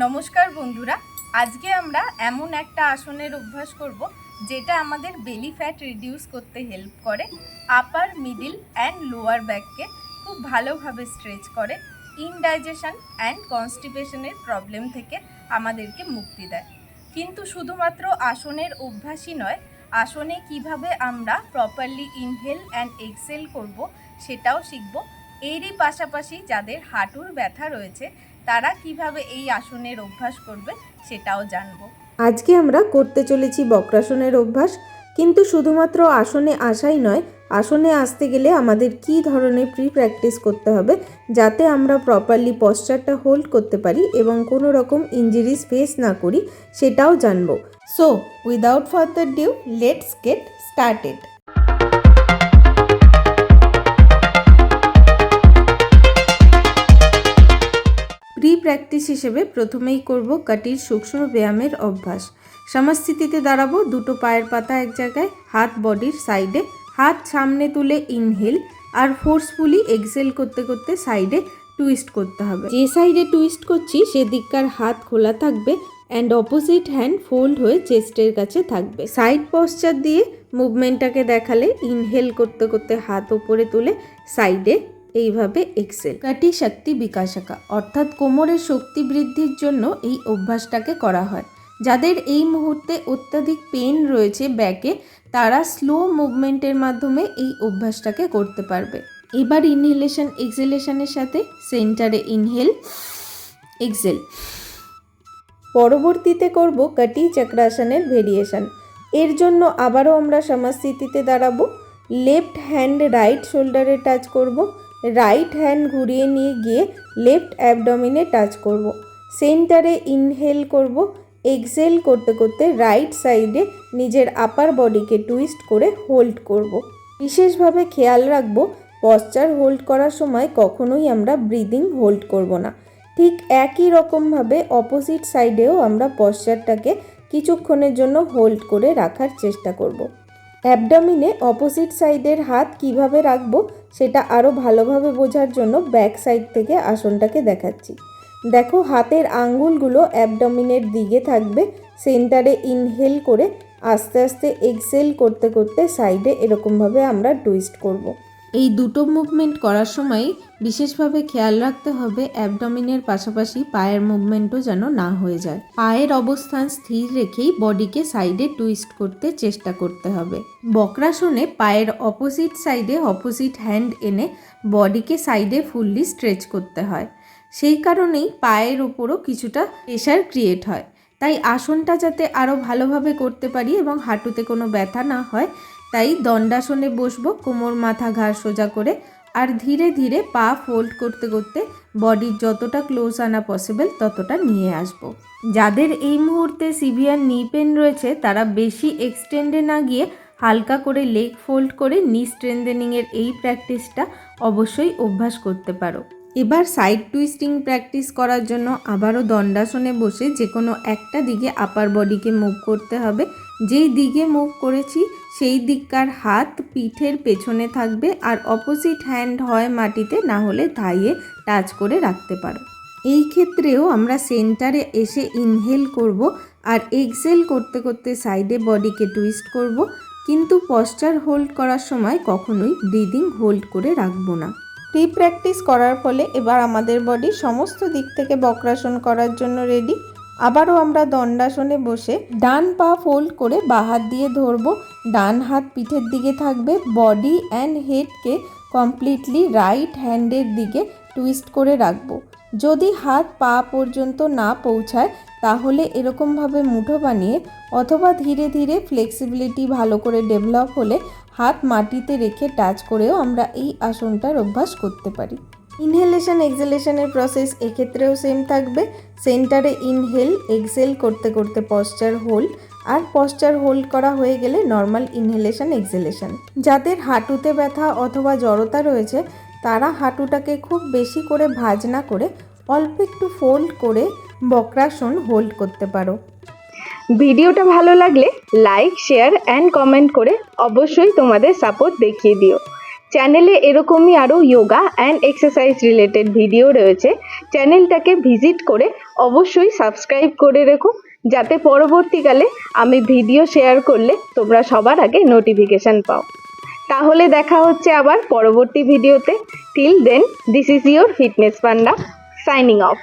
নমস্কার বন্ধুরা, আজকে আমরা এমন একটা আসনের অভ্যাস করব যেটা আমাদের বেলি ফ্যাট রিডিউস করতে হেল্প করে আপার মিডিল অ্যান্ড লোয়ার ব্যাককে খুব ভালোভাবে স্ট্রেচ করে ইনডাইজেশন অ্যান্ড কনস্টিপেশনের প্রবলেম থেকে আমাদেরকে মুক্তি দেয়। কিন্তু শুধুমাত্র আসনের অভ্যাসই নয়, আসনে কীভাবে আমরা প্রপারলি ইনহেল অ্যান্ড এক্সেল করব সেটাও শিখব। এরই পাশাপাশি যাদের হাঁটুর ব্যথা রয়েছে তারা কীভাবে এই আসনের অভ্যাস করবে সেটাও জানব। আজকে আমরা করতে চলেছি বক্রাসনের অভ্যাস, কিন্তু শুধুমাত্র আসনে আসাই নয়, আসনে আসতে গেলে আমাদের কি ধরনের প্রি প্র্যাকটিস করতে হবে যাতে আমরা প্রপারলি পশ্চারটা হোল্ড করতে পারি এবং কোনো রকম ইঞ্জুরিস ফেস না করি, সেটাও জানব। So without further due let's get started practice হিসেবে প্রথমেই করব কাটির সূক্ষ্ম ব্যায়ামের অভ্যাস। সমাজস্থিতিতে দাঁড়াবো দুটো পায়ের পাতা এক জায়গায়, হাত বডির সাইডে, হাত সামনে তুলে ইনহেল আর ফোর্সফুলি এক্সেল করতে করতে সাইডে টুইস্ট করতে হবে। যে সাইডে টুইস্ট করছি, সেদিককার হাত খোলা থাকবে অ্যান্ড অপোজিট হ্যান্ড ফোল্ড হয়ে চেস্টের কাছে থাকবে। সাইড পশ্চার দিয়ে মুভমেন্টটাকে দেখালে ইনহেল করতে করতে হাত ওপরে তুলে সাইডে এইভাবে এক্সেল। কাটি শক্তি বিকাশকা, অর্থাৎ কোমরের শক্তি বৃদ্ধির জন্য এই অভ্যাসটাকে করা হয়। যাদের এই মুহূর্তে অত্যাধিক পেন রয়েছে ব্যাকে, তারা স্লো মুভমেন্টের মাধ্যমে এই অভ্যাসটাকে করতে পারবে। এবার ইনহেলেশন, এক্সেলেশনের সাথে সেন্টারে ইনহেল, এক্সেল। পরবর্তীতে করব কাটি চক্রাসনের ভেরিয়েশন। এর জন্য আবারও আমরা সমাস্থিতিতে দাঁড়াবো। লেফট হ্যান্ড, রাইট শোল্ডারে টাচ করব। রাইট হ্যান্ড ঘুরিয়ে নিয়ে গিয়ে লেফট অ্যাবডমিনে টাচ করব। সেন্টারে ইনহেল করব। এক্সেল করতে করতে রাইট সাইডে নিজের আপার বডিকে টুইস্ট করে হোল্ড করব। বিশেষভাবে খেয়াল রাখব পশ্চার হোল্ড করার সময় কখনোই আমরা ব্রিদিং হোল্ড করব না। ঠিক একই রকমভাবে অপোজিট সাইডেও আমরা পশ্চারটাকে কিছুক্ষণের জন্য হোল্ড করে রাখার চেষ্টা করব। অ্যাবডামিনে অপোজিট সাইডের হাত কীভাবে রাখব সেটা আরও ভালোভাবে বোঝার জন্য ব্যাক সাইড থেকে আসনটাকে দেখাচ্ছি দেখো হাতের আঙ্গুলগুলো অ্যাবডামিনের দিকে থাকবে, সেন্টারে ইনহেল করে আস্তে আস্তে এক্সেল করতে করতে সাইডে এরকমভাবে আমরা টুইস্ট করব। এই দুটো মুভমেন্ট করার সময় বিশেষভাবে খেয়াল রাখতে হবে অ্যাবডমিনের পাশাপাশি পায়ের মুভমেন্টও যেন না হয়ে যায়। পায়ের অবস্থান স্থির রেখেই বডিকে সাইডে টুইস্ট করতে চেষ্টা করতে হবে। বক্রাসনে পায়ের অপোজিট সাইডে অপোজিট হ্যান্ড এনে বডিকে সাইডে ফুললি স্ট্রেচ করতে হয়। সেই কারণেই পায়ের ওপরও কিছুটা প্রেশার ক্রিয়েট হয়। তাই আসনটা যাতে আরও ভালোভাবে করতে পারি এবং হাঁটুতে কোনো ব্যথা না হয় তাই দণ্ডাসনে বসবো, কোমর মাথা ঘাড় সোজা করে, আর ধীরে ধীরে পা ফোল্ড করতে করতে বডির যতটা ক্লোজ আনা পসিবল ততটা নিয়ে আসব। যাদের এই মুহূর্তে সিভিয়ার নি পেন রয়েছে, তারা বেশি এক্সটেন্ডে না গিয়ে হালকা করে লেগ ফোল্ড করে নি স্ট্রেন্দেনিংয়ের এই প্র্যাকটিসটা অবশ্যই অভ্যাস করতে পারো এবার সাইড টুইস্টিং প্র্যাকটিস করার জন্য আবারও দণ্ডাসনে বসে যে কোনো একটা দিকে আপার বডিকে মুভ করতে হবে যেই দিকে মুভ করেছি, সেই দিককার হাত পিঠের পেছনে থাকবে আর অপোজিট হ্যান্ড হয় মাটিতে, না হলে থাইয়ে টাচ করে রাখতে পারো। এই ক্ষেত্রেও আমরা সেন্টারে এসে ইনহেল করব আর এক্সেল করতে করতে সাইডে বডিকে টুইস্ট করব, কিন্তু পশ্চার হোল্ড করার সময় কখনোই ব্রিদিং হোল্ড করে রাখব না। প্রি প্র্যাকটিস করার ফলে এবার আমাদের বডি সমস্ত দিক থেকে বক্রাসন করার জন্য রেডি আবারও আমরা দণ্ডাসনে বসে ডান পা ফোল্ড করে বাঁ হাত দিয়ে ধরবো। ডান হাত পিঠের দিকে থাকবে। বডি অ্যান্ড হেডকে কমপ্লিটলি রাইট হ্যান্ডের দিকে টুইস্ট করে রাখব। যদি হাত পা পর্যন্ত না পৌঁছায়, তাহলে এরকমভাবে মুঠো বানিয়ে অথবা ধীরে ধীরে ফ্লেক্সিবিলিটি ভালো করে ডেভেলপ হলে হাত মাটিতে রেখে টাচ করেও আমরা এই আসনটার অভ্যাস করতে পারি। ইনহেলেশন, এক্সেলেশনের প্রসেস এক্ষেত্রেও সেম থাকবে। সেন্টারে ইনহেল এক্সেল করতে করতে পশ্চার হোল্ড আর পশ্চার হোল্ড করা হয়ে গেলে নর্মাল ইনহেলেশন এক্সেলেশন যাদের হাঁটুতে ব্যথা অথবা জড়তা রয়েছে, তারা হাঁটুটাকে খুব বেশি করে ভাঁজ না করে অল্প একটু ফোল্ড করে বক্রাসন হোল্ড করতে পারো। ভিডিওটা ভালো লাগলে লাইক শেয়ার অ্যান্ড কমেন্ট করে অবশ্যই তোমাদের সাপোর্ট দেখিয়ে দিও। চ্যানেলে এরকমই আরও yoga and exercise related video রয়েছে। চ্যানেলটাকে ভিজিট করে অবশ্যই সাবস্ক্রাইব করে রেখো, যাতে পরবর্তীকালে আমি ভিডিও শেয়ার করলে তোমরা সবার আগে নোটিফিকেশান পাও। তাহলে দেখা হচ্ছে আবার পরবর্তী ভিডিওতে till then this is your Fitness Panda signing off